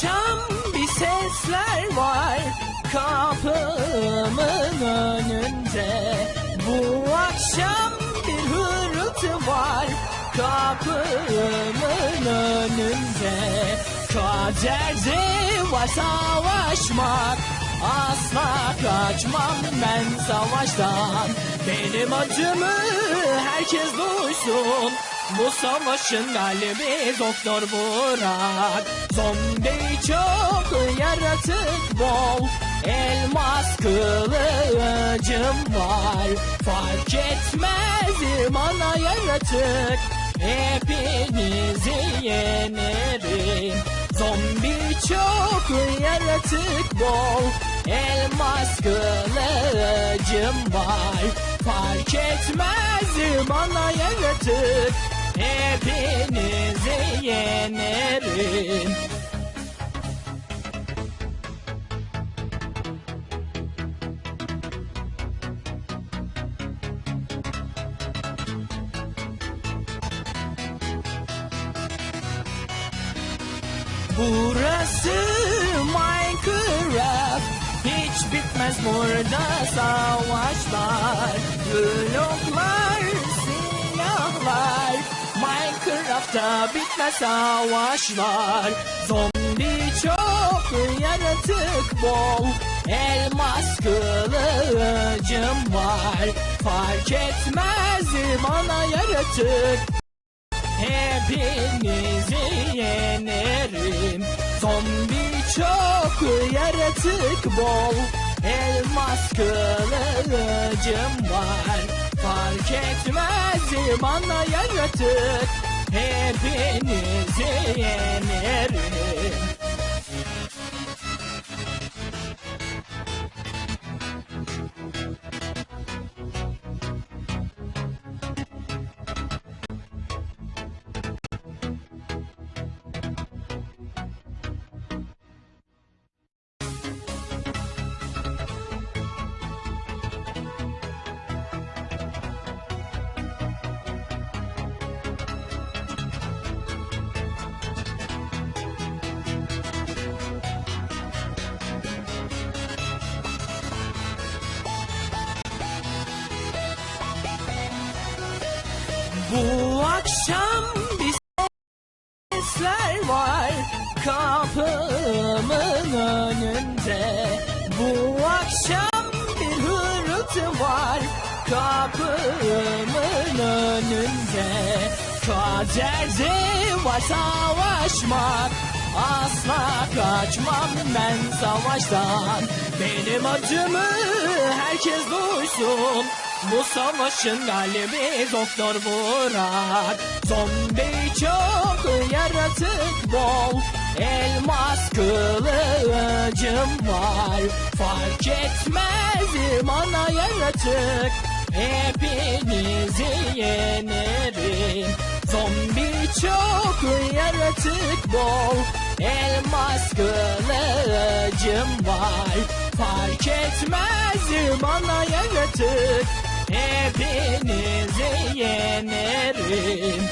Akşam bir sesler var kapımın önünde. Bu akşam bir hırıltı var kapımın önünde. Kaderde var savaşmak Asla kaçmam ben savaştan Benim acımı herkes duysun Bu savaşın galibi Doktor Burak Zombi çok yaratık bol Elmas kılıcım var. Fark etmez bana yaratık Hepinizi yenerim. Zombi çok yaratık bol Elmas kılıcım var. Fark etmez bana yaratık Hepinizi yenerim. Burası Minecraft. Hiç bitmez burada savaşlar. Bloklar, silahlar Minecraft'ta bitmez savaşlar. Zombi çok yaratık bol Elmas kılıcım var. Fark etmez bana yaratık. Hepinizi yenerim. Zombi çok yaratık bol Elmas kılıcım var. Fark etmez bana yaratık Hepinizi yenerim Bu akşam bir sesler var kapımın önünde. Bu akşam bir hırıltı var kapımın önünde. Kaderde var savaşmak Asla kaçmam ben savaştan Benim acımı herkes duysun Bu savaşın galibi Doktor Burak Zombi çok yaratık bol Elmas kılıcım var. Fark etmez bana yaratık Hepinizi yenerim. Zombi çok yaratık bol Elmas kılıcım var. Fark etmez bana yaratık Hepinizi yenerim.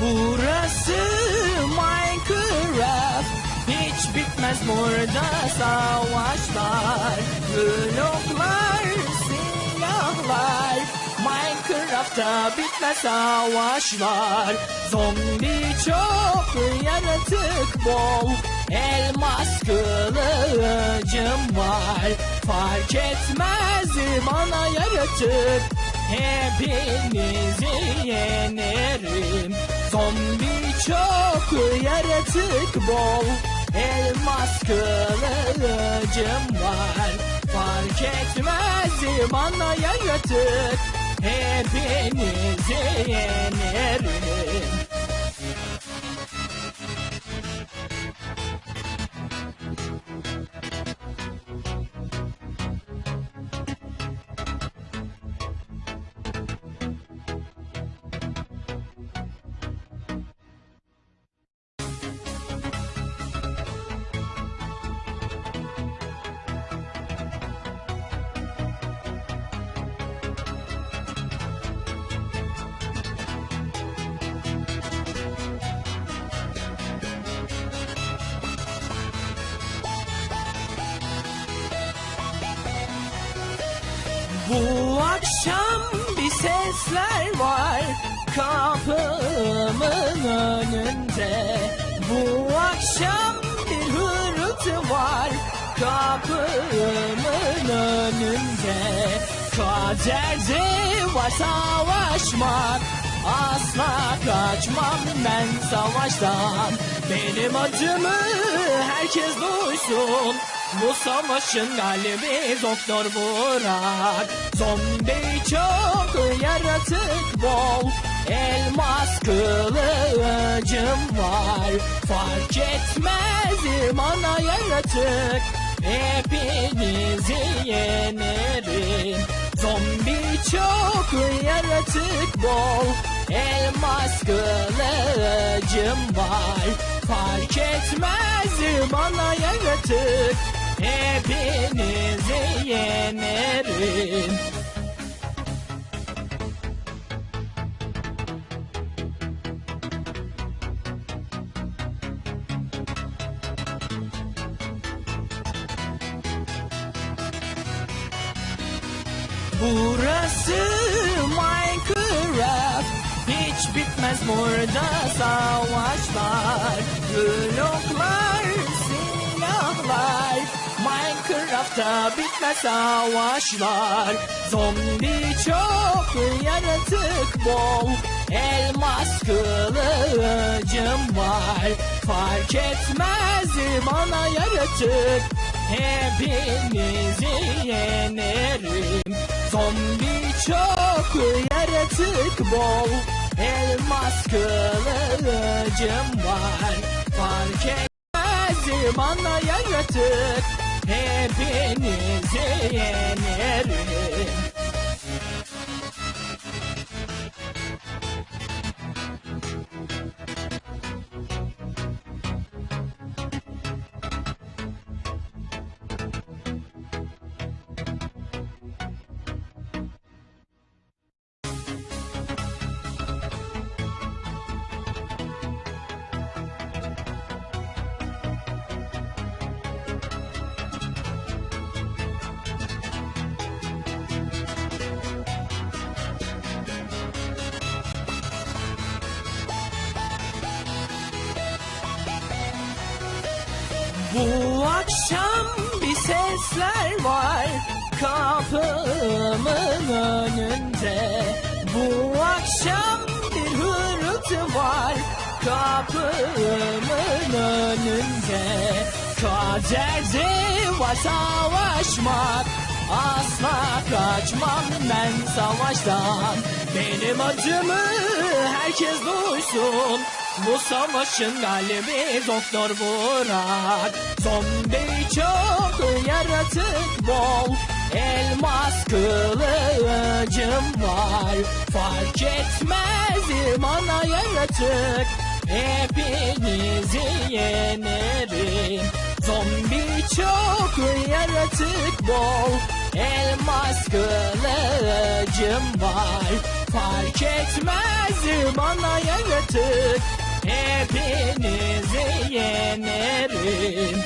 Burası Minecraft. Hiç bitmez burada savaşlar. Bloklar, silahlar Minecraft'ta bitmez savaşlar. Zombi çok yaratık bol Elmas kılıcım var. Fark etmez bana yaratık Hepinizi yenerim. Zombi çok yaratık bol Elmas kılıcım var. Fark etmez bana yaratık Hepinizi yenerim Bu akşam bir sesler var kapımın önünde. Bu akşam bir hırıltı var kapımın önünde. Kaderde var savaşmak Asla kaçmam ben savaştan Benim adımı herkes duysun Bu savaşın galibi Doktor Burak. Zombi çok yaratık bol Elmas kılıcım var. Fark etmez bana yaratık Hepinizi yenerim. Zombi çok yaratık bol Elmas kılıcım var. Fark etmez bana yaratık Hepinizi yenerim. Burası Minecraft. Hiç bitmez burada savaşlar. Bloklar, Minecraft'ta bitmez savaşlar Zombi çok yaratık bol Elmas kılıcım var. Fark etmez bana yaratık Hepinizi yenerim. Zombi çok yaratık bol Elmas kılıcım var. Fark etmez bana yaratık Hepinizi yenerim Bu akşam bir sesler var kapımın önünde. Bu akşam bir hırıltı var kapımın önünde. Kaderde var savaşmak Asla kaçmam ben savaştan Benim adımı herkes duysun Bu savaşın galibi Doktor Burak. Zombi çok yaratık bol Elmas kılıcım var. Fark etmez bana yaratık Hepinizi yenerim. Zombi çok yaratık bol Elmas kılıcım var. Fark etmez bana yaratık Hepinizi yenerim